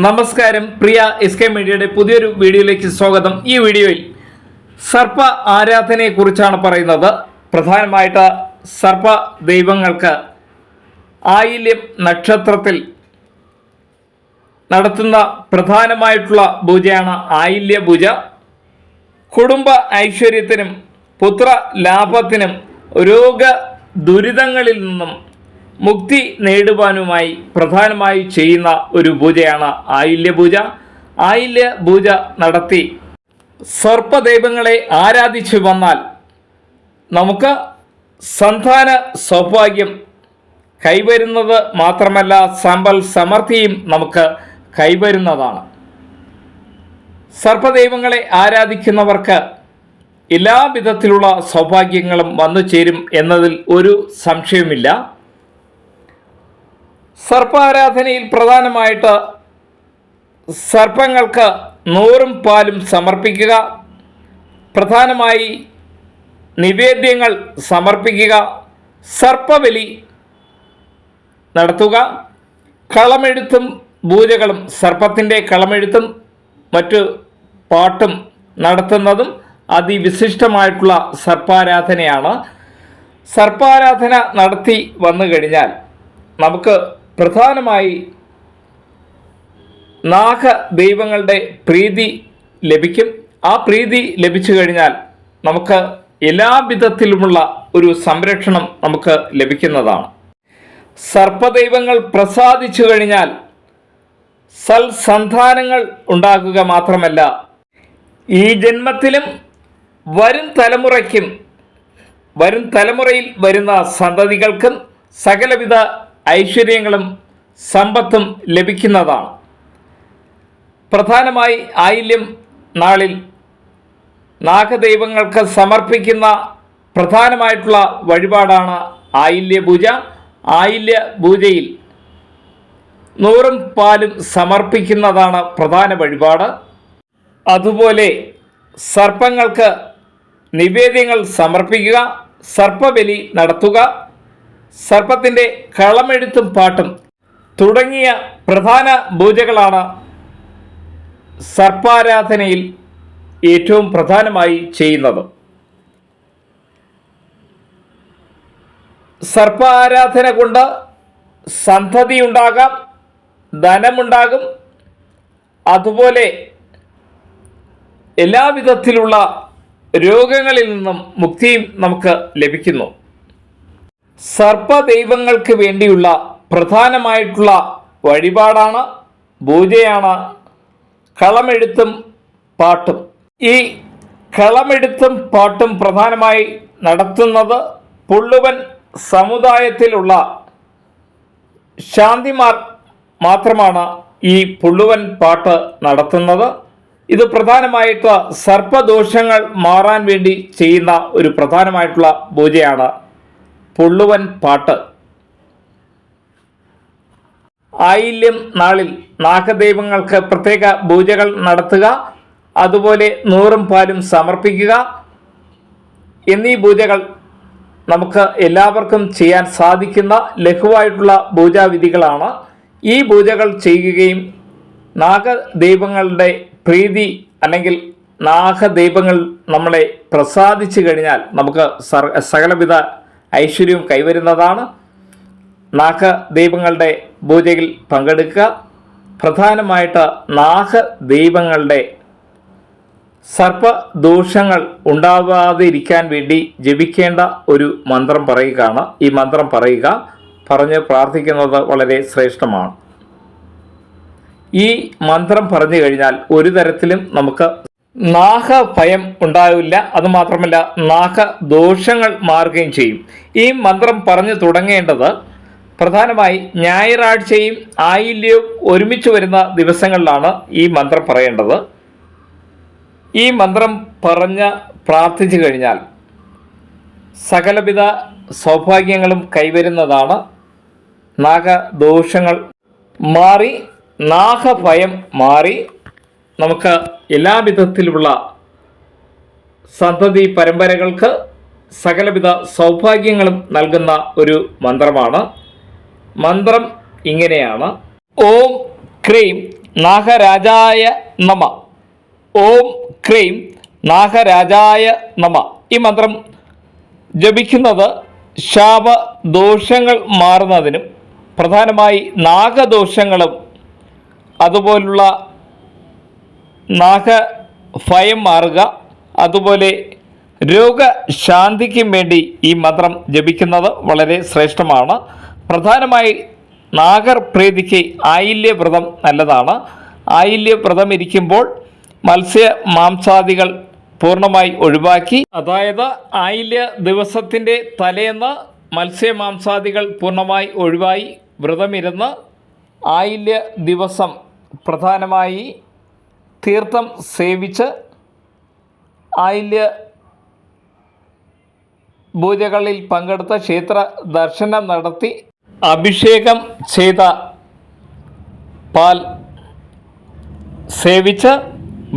നമസ്കാരം. പ്രിയ S K മീഡിയയുടെ പുതിയൊരു വീഡിയോയിലേക്ക് സ്വാഗതം. ഈ വീഡിയോയിൽ സർപ്പ ആരാധനയെക്കുറിച്ചാണ് പറയുന്നത്. പ്രധാനമായിട്ട് സർപ്പ ദൈവങ്ങൾക്ക് ആയില്യം നക്ഷത്രത്തിൽ നടത്തുന്ന പ്രധാനമായിട്ടുള്ള പൂജയാണ് ആയില്യ പൂജ. കുടുംബ ഐശ്വര്യത്തിനും പുത്ര ലാഭത്തിനും രോഗ ദുരിതങ്ങളിൽ നിന്നും മുക്തി നേടുവാനുമായി പ്രധാനമായി ചെയ്യുന്ന ഒരു പൂജയാണ് ആയില്യ പൂജ ആയില്യ പൂജ നടത്തി സർപ്പദൈവങ്ങളെ ആരാധിച്ചു വന്നാൽ നമുക്ക് സന്താന സൗഭാഗ്യം കൈവരുന്നത് മാത്രമല്ല സമ്പൽ സമൃദ്ധിയും നമുക്ക് കൈവരുന്നതാണ്. സർപ്പദൈവങ്ങളെ ആരാധിക്കുന്നവർക്ക് എല്ലാ വിധത്തിലുള്ള സൗഭാഗ്യങ്ങളും വന്നു ചേരും എന്നതിൽ ഒരു സംശയവുമില്ല. സർപ്പാരാധനയിൽ പ്രധാനമായിട്ട് സർപ്പങ്ങൾക്ക് നൂറും പാലും സമർപ്പിക്കുക. പ്രധാനമായി നിവേദ്യങ്ങൾ സമർപ്പിക്കുക. സർപ്പബലി നടത്തുക. കളമെഴുത്തും പൂജകളും സർപ്പത്തിന്റെ കളമെഴുത്തും മറ്റു പാട്ടും നടത്തുന്നതും അതിവിശിഷ്ടമായിട്ടുള്ള സർപ്പാരാധനയാണ്. സർപ്പാരാധന നടത്തി വന്നു കഴിഞ്ഞാൽ നമുക്ക് പ്രധാനമായി നാഗ ദൈവങ്ങളുടെ പ്രീതി ലഭിക്കും. ആ പ്രീതി ലഭിച്ചു കഴിഞ്ഞാൽ നമുക്ക് എല്ലാ വിധത്തിലുമുള്ള ഒരു സംരക്ഷണം നമുക്ക് ലഭിക്കുന്നതാണ്. സർപ്പദൈവങ്ങൾ പ്രസാദിച്ചു കഴിഞ്ഞാൽ സൽസന്താനങ്ങൾ ഉണ്ടാകുക മാത്രമല്ല ഈ ജന്മത്തിലും വരും തലമുറയ്ക്കും വരും തലമുറയിൽ വരുന്ന സന്തതികൾക്കും സകലവിധ ഐശ്വര്യങ്ങളും സമ്പത്തും ലഭിക്കുന്നതാണ്. പ്രധാനമായി ആയില്യം നാളിൽ നാഗദൈവങ്ങൾക്ക് സമർപ്പിക്കുന്ന പ്രധാനമായിട്ടുള്ള വഴിപാടാണ് ആയില്യ പൂജ ആയില്യ പൂജയിൽ നൂറും പാലും സമർപ്പിക്കുന്നതാണ് പ്രധാന വഴിപാട്. അതുപോലെ സർപ്പങ്ങൾക്ക് നിവേദ്യങ്ങൾ സമർപ്പിക്കുക സർപ്പബലി നടത്തുക സർപ്പത്തിന്റെ കളമെഴുത്തും പാട്ടും തുടങ്ങിയ പ്രധാന പൂജകളാണ് സർപ്പാരാധനയിൽ ഏറ്റവും പ്രധാനമായി ചെയ്യുന്നത്. സർപ്പാരാധന കൊണ്ട് സന്തതി ഉണ്ടാകാം ധനമുണ്ടാകും. അതുപോലെ എല്ലാവിധത്തിലുള്ള രോഗങ്ങളിൽ നിന്നും മുക്തിയും നമുക്ക് ലഭിക്കുന്നു. സർപ്പദൈവങ്ങൾക്ക് വേണ്ടിയുള്ള പ്രധാനമായിട്ടുള്ള വഴിപാടാണ് പൂജയാണ് കളമെഴുത്തും പാട്ടും. ഈ കളമെഴുത്തും പാട്ടും പ്രധാനമായി നടത്തുന്നത് പുള്ളുവൻ സമുദായത്തിലുള്ള ശാന്തിമാർ മാത്രമാണ് ഈ പുള്ളുവൻ പാട്ട് നടത്തുന്നത്. ഇത് പ്രധാനമായിട്ട് സർപ്പദോഷങ്ങൾ മാറാൻ വേണ്ടി ചെയ്യുന്ന ഒരു പ്രധാനമായിട്ടുള്ള പൂജയാണ്. പുള്ളുവൻ പാട്ട്. ആയില്യം നാളിൽ നാഗദൈവങ്ങൾക്ക് പ്രത്യേക പൂജകൾ നടത്തുക അതുപോലെ നൂറും പാലും സമർപ്പിക്കുക. എന്നീ പൂജകൾ നമുക്ക് എല്ലാവർക്കും ചെയ്യാൻ സാധിക്കുന്ന ലഘുവായിട്ടുള്ള പൂജാവിധികളാണ്. ഈ പൂജകൾ ചെയ്യുകയും നാഗദൈവങ്ങളുടെ പ്രീതി അല്ലെങ്കിൽ നാഗദൈവങ്ങൾ നമ്മളെ പ്രസാദിച്ചു കഴിഞ്ഞാൽ നമുക്ക് സകലവിധ ഐശ്വര്യവും കൈവരുന്നതാണ്. നാഗദൈവങ്ങളുടെ പൂജയിൽ പങ്കെടുക്കുക. പ്രധാനമായിട്ട് നാഗദൈവങ്ങളുടെ സർപ്പദോഷങ്ങൾ ഉണ്ടാവാതിരിക്കാൻ വേണ്ടി ജപിക്കേണ്ട ഒരു മന്ത്രം പറയുകയാണ്. ഈ മന്ത്രം പറയുക പറഞ്ഞ് പ്രാർത്ഥിക്കുന്നത് വളരെ ശ്രേഷ്ഠമാണ്. ഈ മന്ത്രം പറഞ്ഞു കഴിഞ്ഞാൽ ഒരു തരത്തിലും നമുക്ക് നാഗഭയം ഉണ്ടാവില്ല. അതുമാത്രമല്ല നാഗദോഷങ്ങൾ മാറുകയും ചെയ്യും. ഈ മന്ത്രം പറഞ്ഞു തുടങ്ങേണ്ടത് പ്രധാനമായി ഞായറാഴ്ചയും ആയില്യവും ഒരുമിച്ച് വരുന്ന ദിവസങ്ങളിലാണ് ഈ മന്ത്രം പറയേണ്ടത്. ഈ മന്ത്രം പറഞ്ഞ് പ്രാർത്ഥിച്ചു കഴിഞ്ഞാൽ സകലവിധ സൗഭാഗ്യങ്ങളും കൈവരുന്നതാണ്. നാഗദോഷങ്ങൾ മാറി നാഗഭയം മാറി നമുക്ക് എല്ലാവിധത്തിലുള്ള സന്തതി പരമ്പരകൾക്ക് സകലവിധ സൗഭാഗ്യങ്ങളും നൽകുന്ന ഒരു മന്ത്രമാണ്. മന്ത്രം ഇങ്ങനെയാണ്. ഓം ക്രീം നാഗരാജായ നമ. ഓം ക്രീം നാഗരാജായ നമ. ഈ മന്ത്രം ജപിക്കുന്നത് ശാപദോഷങ്ങൾ മാറുന്നതിനും പ്രധാനമായി നാഗദോഷങ്ങളും അതുപോലുള്ള നാഗഭയം മാറുക. അതുപോലെ രോഗശാന്തിക്കും വേണ്ടി ഈ മന്ത്രം ജപിക്കുന്നത് വളരെ ശ്രേഷ്ഠമാണ്. പ്രധാനമായി നാഗർ പ്രീതിക്ക് ആയില്യവ്രതം നല്ലതാണ്. ആയില്യവ്രതം ഇരിക്കുമ്പോൾ മത്സ്യ മാംസാദികൾ പൂർണമായി ഒഴിവാക്കി. അതായത് ആയില്യ ദിവസത്തിന്റെ തലേന്ന് മത്സ്യ മാംസാദികൾ പൂർണമായി ഒഴിവായി വ്രതമിരുന്ന് ആയില്യ ദിവസം പ്രധാനമായി തീർത്ഥം സേവിച്ച് ആയില്യ പൂജകളിൽ പങ്കെടുത്ത് ക്ഷേത്ര ദർശനം നടത്തി അഭിഷേകം ചെയ്ത പാൽ സേവിച്ച്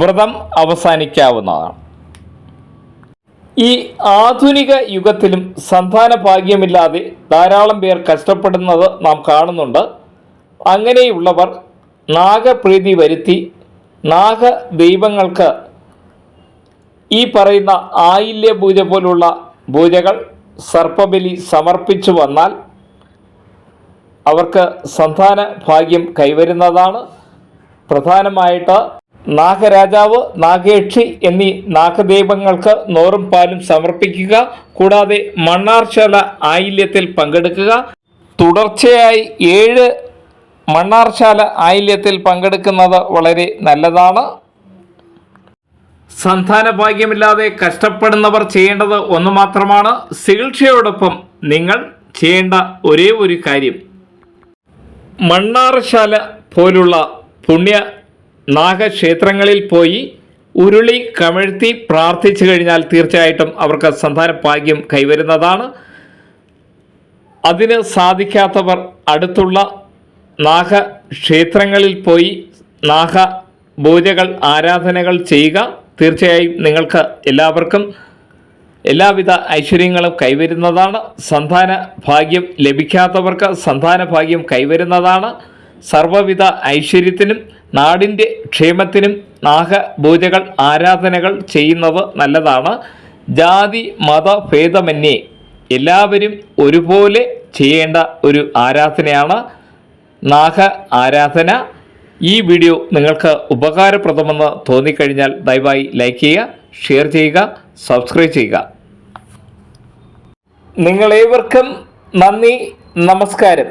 വ്രതം അവസാനിക്കാവുന്നതാണ്. ഈ ആധുനിക യുഗത്തിലും സന്താന ഭാഗ്യമില്ലാതെ ധാരാളം പേർ കഷ്ടപ്പെടുന്നത് നാം കാണുന്നുണ്ട്. അങ്ങനെയുള്ളവർ നാഗപ്രീതി വരുത്തി നാഗ ദൈവങ്ങൾക്ക് ഈ പറയുന്ന ആയില്യ പൂജ പോലുള്ള പൂജകൾ സർപ്പബലി സമർപ്പിച്ചു വന്നാൽ അവർക്ക് സന്താന ഭാഗ്യം കൈവരുന്നതാണ്. പ്രധാനമായിട്ട് നാഗരാജാവ് നാഗേക്ഷി എന്നീ നാഗദൈവങ്ങൾക്ക് നോറും പാലും സമർപ്പിക്കുക കൂടാതെ മണ്ണാർശാല ആയില്യത്തിൽ പങ്കെടുക്കുക. തുടർച്ചയായി ഏഴ് മണ്ണാർശാല ആയില്യത്തിൽ പങ്കെടുക്കുന്നത് വളരെ നല്ലതാണ്. സന്താന ഭാഗ്യമില്ലാതെ കഷ്ടപ്പെടുന്നവർ ചെയ്യേണ്ടത് ഒന്ന് മാത്രമാണ്. ചികിത്സയോടൊപ്പം നിങ്ങൾ ചെയ്യേണ്ട ഒരേ ഒരു കാര്യം. മണ്ണാറശാല പോലുള്ള പുണ്യ നാഗക്ഷേത്രങ്ങളിൽ പോയി ഉരുളി കമഴ്ത്തി പ്രാർത്ഥിച്ചു കഴിഞ്ഞാൽ തീർച്ചയായിട്ടും അവർക്ക് സന്താന ഭാഗ്യം കൈവരുന്നതാണ്. അതിന് സാധിക്കാത്തവർ അടുത്തുള്ള നാഗക്ഷേത്രങ്ങളിൽ പോയി നാഗ പൂജകൾ ആരാധനകൾ ചെയ്യുക. തീർച്ചയായും നിങ്ങൾക്ക് എല്ലാവർക്കും എല്ലാവിധ ഐശ്വര്യങ്ങളും കൈവരുന്നതാണ്. സന്താന ഭാഗ്യം ലഭിക്കാത്തവർക്ക് സന്താന ഭാഗ്യം കൈവരുന്നതാണ്. സർവവിധ ഐശ്വര്യത്തിനും നാടിന്റെ ക്ഷേമത്തിനും നാഗപൂജകൾ ആരാധനകൾ ചെയ്യുന്നത് നല്ലതാണ്. ജാതി മത ഭേദമന്യേ എല്ലാവരും ഒരുപോലെ ചെയ്യേണ്ട ഒരു ആരാധനയാണ്. നാഗ ആരാധന. ഈ വീഡിയോ നിങ്ങൾക്ക് ഉപകാരപ്രദമെന്ന് തോന്നിക്കഴിഞ്ഞാൽ ദയവായി ലൈക്ക് ചെയ്യുക ഷെയർ ചെയ്യുക സബ്സ്ക്രൈബ് ചെയ്യുക. നിങ്ങളേവർക്കും നന്ദി നമസ്കാരം.